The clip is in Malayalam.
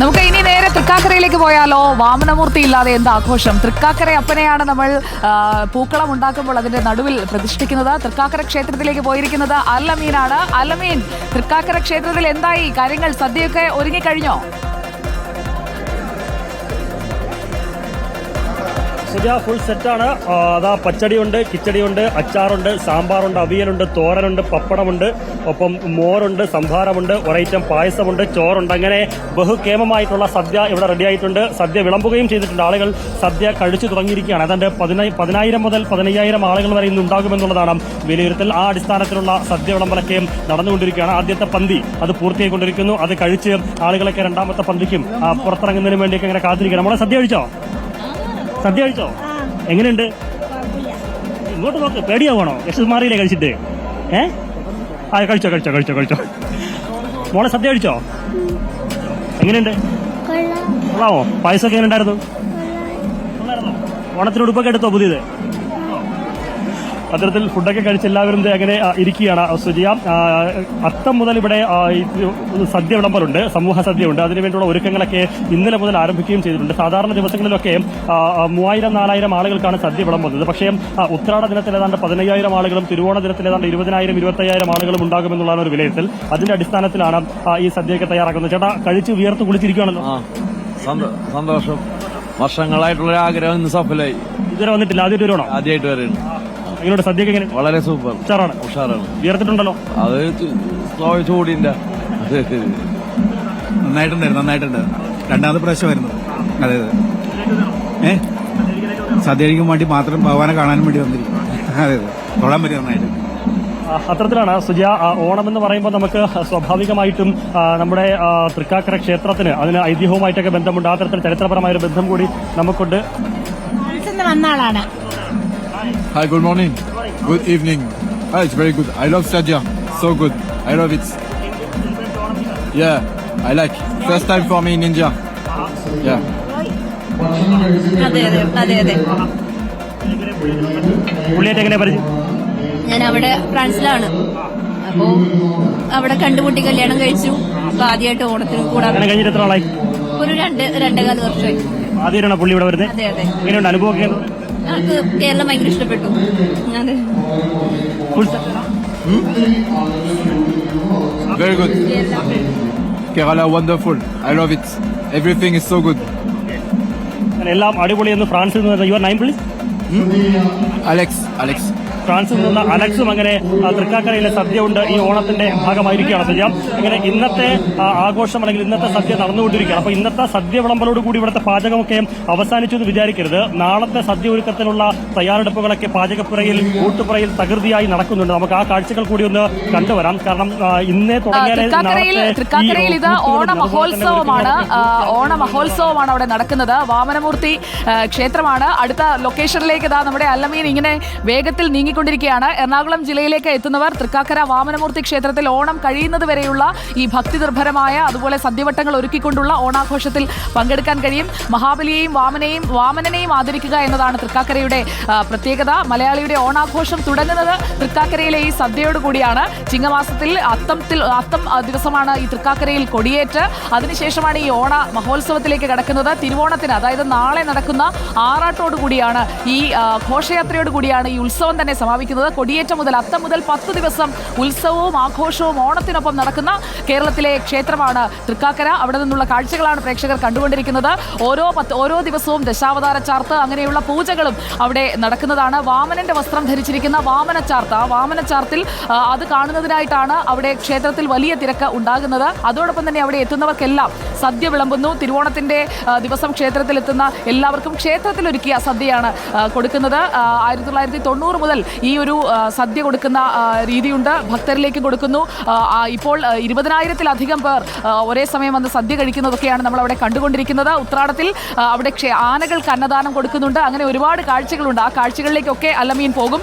നമുക്ക് ഇനി നേരെ തൃക്കാക്കരയിലേക്ക് പോയാലോ? വാമനമൂർത്തി ഇല്ലാതെ എന്ത് ആഘോഷം? തൃക്കാക്കര അപ്പനെയാണ് നമ്മൾ പൂക്കളം ഉണ്ടാക്കുമ്പോൾ അതിന്റെ നടുവിൽ പ്രതിഷ്ഠിക്കുന്നത്. തൃക്കാക്കര ക്ഷേത്രത്തിലേക്ക് പോയിരിക്കുന്നത് അല്ലമീനാണ്. അല്ലമീൻ തൃക്കാക്കര ക്ഷേത്രത്തിൽ എന്തായി? കാര്യങ്ങൾ സദ്യയൊക്കെ ഒരുങ്ങിക്കഴിഞ്ഞോ? സുജ ഫുൾ സെറ്റാണ് അതാ പച്ചടിയുണ്ട് കിച്ചടിയുണ്ട് അച്ചാറുണ്ട് സാമ്പാറുണ്ട് അവിയലുണ്ട് തോരനുണ്ട് പപ്പടമുണ്ട് ഒപ്പം മോരുണ്ട് സംഭാരമുണ്ട് ഒരൈറ്റം പായസമുണ്ട് ചോറുണ്ട്. അങ്ങനെ ബഹുക്ഷേമമായിട്ടുള്ള സദ്യ ഇവിടെ റെഡിയായിട്ടുണ്ട് സദ്യ വിളമ്പുകയും ചെയ്തിട്ടുണ്ട്. ആളുകൾ സദ്യ കഴിച്ചു തുടങ്ങിയിരിക്കുകയാണ്. പതിനായി പതിനായിരം മുതൽ പതിനയ്യായിരം ആളുകൾ വരെ ഇന്ന് ഉണ്ടാകുമെന്നുള്ളതാണ് വിലയിരുത്തൽ. ആ അടിസ്ഥാനത്തിലുള്ള സദ്യ വിളമ്പലൊക്കെ നടന്നുകൊണ്ടിരിക്കുകയാണ്. ആദ്യത്തെ പന്തി അത് പൂർത്തിയായിക്കൊണ്ടിരിക്കുന്നു. അത് കഴിച്ച് ആളുകളൊക്കെ രണ്ടാമത്തെ പന്തിക്കും പുറത്തിറങ്ങുന്നതിന് വേണ്ടിയൊക്കെ ഇങ്ങനെ കാത്തിരിക്കണം നമ്മളെ സദ്യ കഴിച്ചോ? സദ്യ കഴിച്ചോ എങ്ങനെയുണ്ട് ഇങ്ങോട്ട് നോക്ക് പേടിയാവണോ യശസ് മാറിയില്ലേ കഴിച്ചിട്ട്. ഏ? ആ കഴിച്ചോ കഴിച്ചോ കഴിച്ചോ കഴിച്ചോ. മോളെ സദ്യ കഴിച്ചോ എങ്ങനെയുണ്ട് കൊള്ളാമോ പായസമൊക്കെ എങ്ങനെ ഉണ്ടായിരുന്നു ഓണത്തിന് ഉടുപ്പൊക്കെ എടുത്തോ പുതിയത്? അത്തരത്തിൽ ഫുഡൊക്കെ കഴിച്ച് എല്ലാവരും അങ്ങനെ ഇരിക്കുകയാണ്. സുജിയ അത്തം മുതൽ ഇവിടെ സദ്യ വിളമ്പലുണ്ട് സമൂഹ സദ്യ ഉണ്ട്. അതിനുവേണ്ടിയുള്ള ഒരുക്കങ്ങളൊക്കെ ഇന്നലെ മുതൽ ആരംഭിക്കുകയും ചെയ്തിട്ടുണ്ട്. സാധാരണ ദിവസങ്ങളിലൊക്കെ മൂവായിരം നാലായിരം ആളുകൾക്കാണ് സദ്യ വിളമ്പുന്നത്. പക്ഷേ ഉത്രാട ദിനത്തിൽ ഏതാണ്ട് പതിനയ്യായിരം ആളുകളും തിരുവോണ ദിനത്തിൽ ഏതാണ്ട് ഇരുപതിനായിരം ഇരുപത്തയ്യായിരം ആളുകളും ഉണ്ടാകുമെന്നുള്ളതാണ് ഒരു വിലയിരുത്തൽ. അതിന്റെ അടിസ്ഥാനത്തിലാണ് ഈ സദ്യയൊക്കെ തയ്യാറാക്കുന്നത്. ചേട്ടാ കഴിച്ച് വിയർത്ത് കുളിച്ചിരിക്കുകയാണല്ലോ. സന്തോഷം. വർഷങ്ങളായിട്ടുള്ള ആഗ്രഹം ഇന്ന് സഫലമായി ഇതുവരെ വന്നിട്ടില്ല. ആദ്യമായിട്ട് വരുവാണോ ആദ്യമായിട്ട് വരുന്നു നിങ്ങളുടെ സദ്യക്ക് എങ്ങനെ? വളരെ സൂപ്പർ. ഉഷാറാണ്. ഉഷാറാണ്. വിയർത്തിട്ടുണ്ടല്ലോ? അത് ചൂടിന്റെ നന്നായിട്ടുണ്ടായിരുന്നു നന്നായിട്ടുണ്ട് രണ്ടാമത്തെ പ്രാവശ്യമായിരുന്നു. അതെ അതെ. ഏ? സദ്യ കഴിക്കാൻ വേണ്ടി മാത്രം ഭഗവാനെ കാണാനും വേണ്ടി വന്നിരിക്കും അതെ അതെ. തൊഴാൻ പറ്റും നന്നായിട്ട്. അത്തരത്തിലാണ് സുജ ഓണം എന്ന് പറയുമ്പോൾ നമുക്ക് സ്വാഭാവികമായിട്ടും നമ്മുടെ തൃക്കാക്കര ക്ഷേത്രത്തിന് അതിന് ഐതിഹ്യവുമായിട്ടൊക്കെ ബന്ധമുണ്ട്. ആ തരത്തിൽ ചരിത്രപരമായ ഒരു ബന്ധം കൂടി നമുക്കുണ്ട്. ഫ്രാൻസിൽ വന്ന ആളാണ്. Hi, good morning. Good evening. Ah, it's very good. I love Sadia. So good. I love it. Yeah, I like. First time for me in India. Yeah. അതെ അതെ അതെ അതെ പുള്ളിയായിട്ട് എങ്ങനെ പരിചയം ഞാൻ അവിടെ ഫ്രാൻസിലാണ് അപ്പോ അവിടെ കണ്ടുമുട്ടി കല്യാണം കഴിച്ചു അപ്പൊ ആദ്യമായിട്ട് ഓണത്തിന് കൂടാൻ കഴിഞ്ഞിട്ട് എത്ര ആളായി ഒരു രണ്ട് രണ്ടേകാൽ വർഷമായി ആദ്യമായിട്ടാണ് പുള്ളി ഇവിടെ വരുന്നത് അതെ അതെ എങ്ങനെയുണ്ട് അനുഭവമൊക്കെ ഞങ്ങൾക്ക് കേരളം ഭയങ്കര ഇഷ്ടപ്പെട്ടു അതെ very good Very good. Kerala, wonderful. I love it. Everything is so good. എന്ന് എല്ലാം അടിപൊളിയെന്ന് ഫ്രാൻസിൽ നിന്ന് യുവർ നൈൻ പുള്ളി Alex, Alex. ഫ്രാൻസിൽ നിന്ന് അലക്സും അങ്ങനെ തൃക്കാക്കരയിലെ സദ്യ ഉണ്ട് ഈ ഓണത്തിന്റെ ഭാഗമായിരിക്കുകയാണ് സദ്യ. അങ്ങനെ ഇന്നത്തെ ആഘോഷം അല്ലെങ്കിൽ ഇന്നത്തെ സദ്യ നടന്നുകൊണ്ടിരിക്കുകയാണ്. അപ്പൊ ഇന്നത്തെ സദ്യ വിളമ്പലോട് കൂടി ഇവിടുത്തെ പാചകമൊക്കെ അവസാനിച്ചു എന്ന് വിചാരിക്കരുത്. നാളത്തെ സദ്യ ഒരുക്കത്തിനുള്ള തയ്യാറെടുപ്പുകളൊക്കെ പാചകപ്പുറയിൽ കൂട്ടുപുറയിൽ തകൃതിയായി നടക്കുന്നുണ്ട്. നമുക്ക് ആ കാഴ്ചകൾ കൂടി ഒന്ന് കണ്ടുവരാം. കാരണം ഇന്നേ തൃക്കാക്കരയിൽ ഇത് ഓണ മഹോത്സവമാണ് ഓണ അവിടെ നടക്കുന്നത്. വാമനമൂർത്തി ക്ഷേത്രമാണ്. അടുത്ത ലൊക്കേഷനിലേക്ക് ഇതാ നമ്മുടെ അല്ലമീൻ ഇങ്ങനെ വേഗത്തിൽ നീങ്ങിക്കൊണ്ടിരിക്കുകയാണ് എറണാകുളം ജില്ലയിലേക്ക് എത്തുന്നവർ തൃക്കാക്കര വാമനമൂർത്തി ക്ഷേത്രത്തിൽ ഓണം കഴിയുന്നത് വരെയുള്ള ഈ ഭക്തി നിർഭരമായ അതുപോലെ സദ്യവട്ടങ്ങൾ ഒരുക്കിക്കൊണ്ടുള്ള ഓണാഘോഷത്തിൽ പങ്കെടുക്കാൻ കഴിയും. മഹാബലിയെയും വാമനെയും വാമനനെയും ആദരിക്കുക എന്നതാണ് തൃക്കാക്കരയുടെ പ്രത്യേകത. മലയാളിയുടെ ഓണാഘോഷം തുടങ്ങുന്നത് തൃക്കാക്കരയിലെ ഈ സദ്യയോട് കൂടിയാണ്. ചിങ്ങമാസത്തിൽ അത്തത്തിൽ അത്തം ദിവസമാണ് ഈ തൃക്കാക്കരയിൽ കൊടിയേറ്റ്. അതിനുശേഷമാണ് ഈ ഓണ മഹോത്സവത്തിലേക്ക് കടക്കുന്നത്. തിരുവോണത്തിന് അതായത് നാളെ നടക്കുന്ന ആറാട്ടോടുകൂടിയാണ് ഈ ഘോഷയാത്രയോടുകൂടിയാണ് കൂടിയാണ് ഈ ഉത്സവം തന്നെ സമാപിക്കുന്നത്. കൊടിയേറ്റം മുതൽ അത്തം മുതൽ പത്ത് ദിവസം ഉത്സവവും ആഘോഷവും ഓണത്തിനൊപ്പം നടക്കുന്ന കേരളത്തിലെ ക്ഷേത്രമാണ് തൃക്കാക്കര. അവിടെ നിന്നുള്ള കാഴ്ചകളാണ് പ്രേക്ഷകർ കണ്ടുകൊണ്ടിരിക്കുന്നത്. ഓരോ പത്ത് ഓരോ ദിവസവും ദശാവതാര ചാർത്ത് അങ്ങനെയുള്ള പൂജകളും അവിടെ നടക്കുന്നതാണ്. വാമനന്റെ വസ്ത്രം ധരിച്ചിരിക്കുന്ന വാമന ചാർത്ത്. ആ വാമന ചാർത്തിൽ അത് കാണുന്നതിനായിട്ടാണ് അവിടെ ക്ഷേത്രത്തിൽ വലിയ തിരക്ക് ഉണ്ടാകുന്നത്. അതോടൊപ്പം തന്നെ അവിടെ എത്തുന്നവർക്കെല്ലാം സദ്യ വിളമ്പുന്നു. തിരുവോണത്തിന്റെ ദിവസം ക്ഷേത്രത്തിൽ എത്തുന്ന എല്ലാവർക്കും ക്ഷേത്രത്തിൽ ഒരുക്കിയ സദ്യയാണ് കൊടുക്കുന്നത്. ആയിരത്തി തൊള്ളായിരത്തി തൊണ്ണൂറ് മുതൽ ഈ ഒരു സദ്യ കൊടുക്കുന്ന രീതിയുണ്ട്. ഭക്തരിലേക്ക് കൊടുക്കുന്നു. ഇപ്പോൾ ഇരുപതിനായിരത്തിലധികം പേർ ഒരേ സമയം വന്ന് സദ്യ കഴിക്കുന്നതൊക്കെയാണ് നമ്മൾ അവിടെ കണ്ടുകൊണ്ടിരിക്കുന്നത്. ഉത്രാടത്തിൽ അവിടെ ആനകൾക്ക് അന്നദാനം കൊടുക്കുന്നുണ്ട്. അങ്ങനെ ഒരുപാട് കാഴ്ചകളുണ്ട്. ആ കാഴ്ചകളിലേക്കൊക്കെ അല്ലമീൻ പോകും.